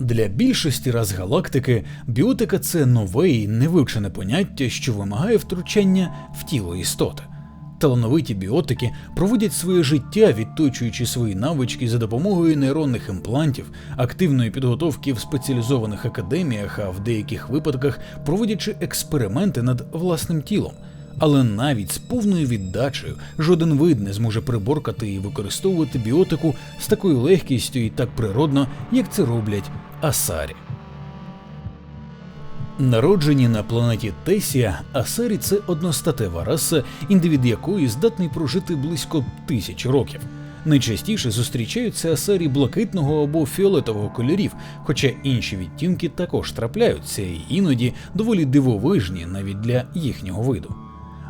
Для більшості раз галактики біотика це нове і невивчене поняття, що вимагає втручання в тіло істоти. Талановиті біотики проводять своє життя, відточуючи свої навички за допомогою нейронних імплантів, активної підготовки в спеціалізованих академіях, а в деяких випадках проводячи експерименти над власним тілом. Але навіть з повною віддачею жоден вид не зможе приборкати і використовувати біотику з такою легкістю і так природно, як це роблять асарі. Народжені на планеті Тесія, Асарі це одностатева раса, індивід якої здатний прожити близько тисячі років. Найчастіше зустрічаються асарі блакитного або фіолетового кольорів, хоча інші відтінки також трапляються і іноді доволі дивовижні навіть для їхнього виду.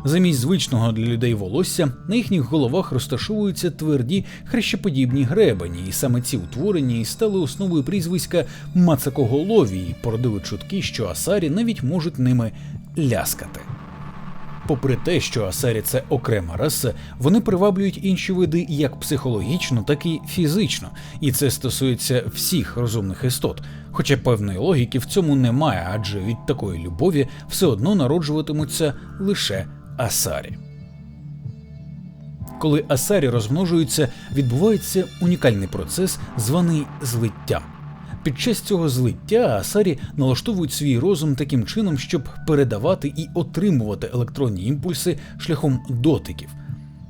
Замість звичного для людей волосся на їхніх головах розташовуються тверді хрещеподібні гребені, і саме ці утворення і стали основою прізвиська мацакоголові і породили чутки, що асарі навіть можуть ними ляскати. Попри те, що асарі це окрема раса, вони приваблюють інші види як психологічно, так і фізично, і це стосується всіх розумних істот. Хоча певної логіки в цьому немає, адже від такої любові все одно народжуватимуться лише асарі. Коли асарі розмножуються, відбувається унікальний процес, званий злиттям. Під час цього злиття асарі налаштовують свій розум таким чином, щоб передавати і отримувати електронні імпульси шляхом дотиків.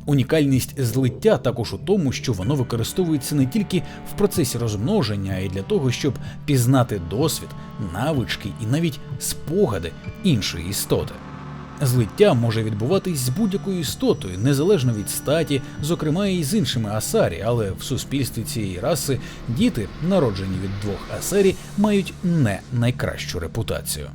Унікальність злиття також у тому, що воно використовується не тільки в процесі розмноження, а й для того, щоб пізнати досвід, навички і навіть спогади іншої істоти. Злиття може відбуватись з будь-якою істотою, незалежно від статі, зокрема і з іншими асарі, але в суспільстві цієї раси діти, народжені від двох асарі, мають не найкращу репутацію.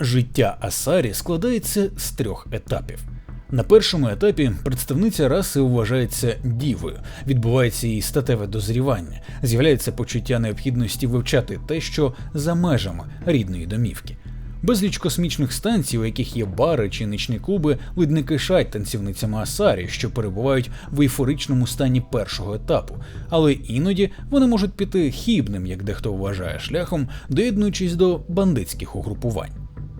Життя Асарі складається з трьох етапів. На першому етапі представниця раси вважається дівою, відбувається її статеве дозрівання, з'являється почуття необхідності вивчати те, що за межами рідної домівки. Безліч космічних станцій, у яких є бари чи нічні клуби, видно кишать танцівницями Асарі, що перебувають в ейфоричному стані першого етапу, але іноді вони можуть піти хібним, як дехто вважає, шляхом, доєднуючись до бандитських угрупувань.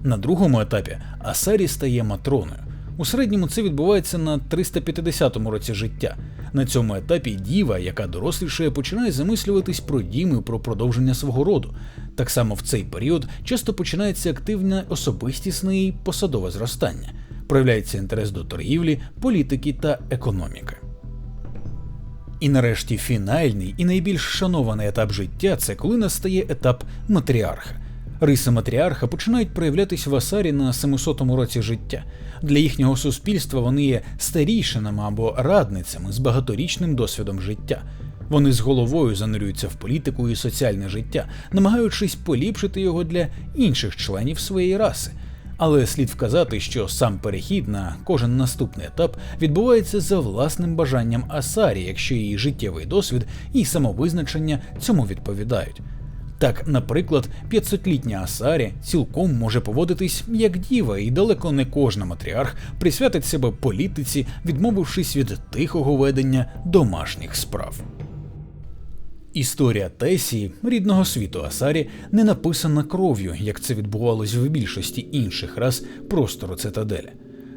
На другому етапі Асарі стає матроною. У середньому це відбувається на 350-му році життя. На цьому етапі діва, яка дорослішає, починає замислюватись про дім і про продовження свого роду. Так само в цей період часто починається активне особистісне і посадове зростання, проявляється інтерес до торгівлі, політики та економіки. І нарешті фінальний і найбільш шанований етап життя це коли настає етап матріарха. Риси матріарха починають проявлятись в Асарі на 700-му році життя. Для їхнього суспільства вони є старійшинами або радницями з багаторічним досвідом життя. Вони з головою занурюються в політику і соціальне життя, намагаючись поліпшити його для інших членів своєї раси. Але слід вказати, що сам перехід на кожен наступний етап відбувається за власним бажанням Асарі, якщо її життєвий досвід і самовизначення цьому відповідають. Так, наприклад, 500-літня Асарі цілком може поводитись як діва, і далеко не кожна матріарх присвятить себе політиці, відмовившись від тихого ведення домашніх справ. Історія Тесії, рідного світу Асарі, не написана кров'ю, як це відбувалось в більшості інших рас простору цитаделя.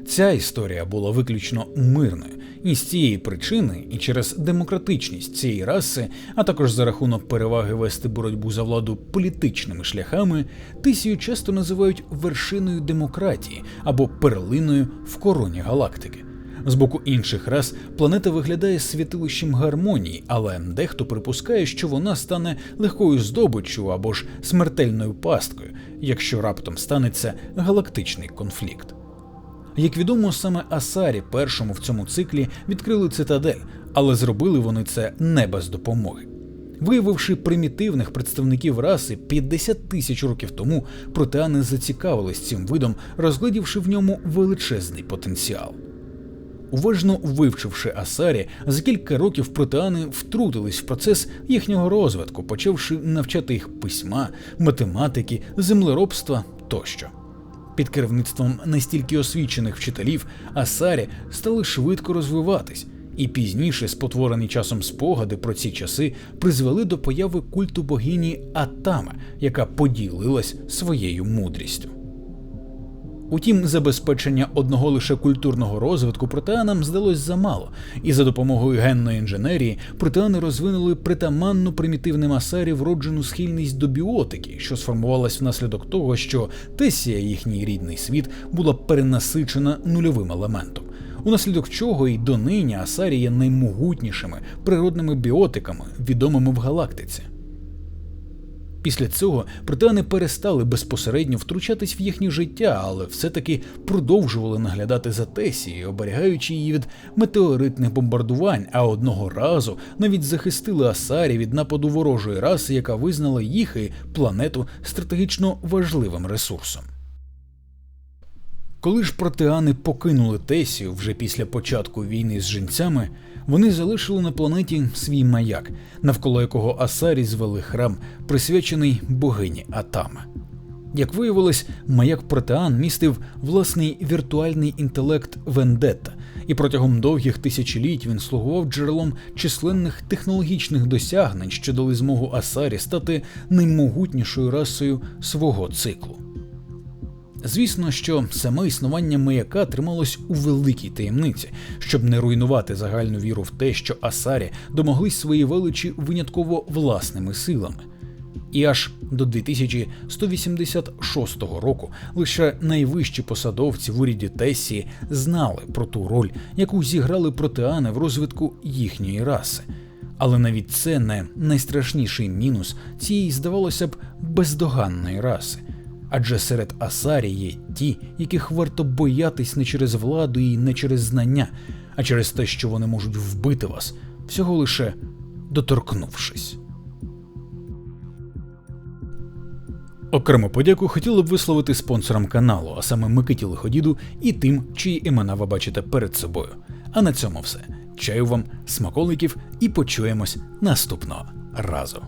Ця історія була виключно мирною, і з цієї причини, і через демократичність цієї раси, а також за рахунок переваги вести боротьбу за владу політичними шляхами, тисію часто називають вершиною демократії або перлиною в короні галактики. З боку інших рас планета виглядає святилищем гармонії, але дехто припускає, що вона стане легкою здобиччю або ж смертельною пасткою, якщо раптом станеться галактичний конфлікт. Як відомо, саме Асарі першому в цьому циклі відкрили цитадель, але зробили вони це не без допомоги. Виявивши примітивних представників раси 50 тисяч років тому, протеани зацікавились цим видом, розглядівши в ньому величезний потенціал. Уважно вивчивши Асарі, за кілька років протеани втрутились в процес їхнього розвитку, почавши навчати їх письма, математики, землеробства тощо. Під керівництвом настільки освічених вчителів Асарі стали швидко розвиватись, І пізніше спотворені часом спогади про ці часи призвели до появи культу богині Атама, яка поділилась своєю мудрістю. Утім, забезпечення одного лише культурного розвитку протеанам здалось замало, і за допомогою генної інженерії протеани розвинули притаманну примітивним асарі вроджену схильність до біотики, що сформувалась внаслідок того, що тесія, їхній рідний світ, була перенасичена нульовим елементом. Унаслідок чого й донині асарі є наймогутнішими природними біотиками, відомими в галактиці. Після цього протеани перестали безпосередньо втручатись в їхнє життя, але все-таки продовжували наглядати за Тесією, оберігаючи її від метеоритних бомбардувань, а одного разу навіть захистили Асарі від нападу ворожої раси, яка визнала їх і планету стратегічно важливим ресурсом. Коли ж протеани покинули Тесію вже після початку війни з жінцями, вони залишили на планеті свій маяк, навколо якого Асарі звели храм, присвячений богині Атама. Як виявилось, маяк протеан містив власний віртуальний інтелект Вендетта, і протягом довгих тисячоліть він слугував джерелом численних технологічних досягнень, що дали змогу Асарі стати наймогутнішою расою свого циклу. Звісно, що саме існування маяка трималось у великій таємниці, щоб не руйнувати загальну віру в те, що Асарі домоглись своєї величі винятково власними силами. І аж до 2186 року лише найвищі посадовці в уряді Тесії знали про ту роль, яку зіграли протеани в розвитку їхньої раси. Але навіть це не найстрашніший мінус цієї, здавалося б, бездоганної раси адже серед Асарі є ті, яких варто боятись не через владу і не через знання, а через те, що вони можуть вбити вас, всього лише доторкнувшись. Окрему подяку хотіли б висловити спонсорам каналу, а саме Микиті Лиходіду і тим, чиї імена ви бачите перед собою. А на цьому все. Чаю вам, смаколиків, і почуємось наступного разу.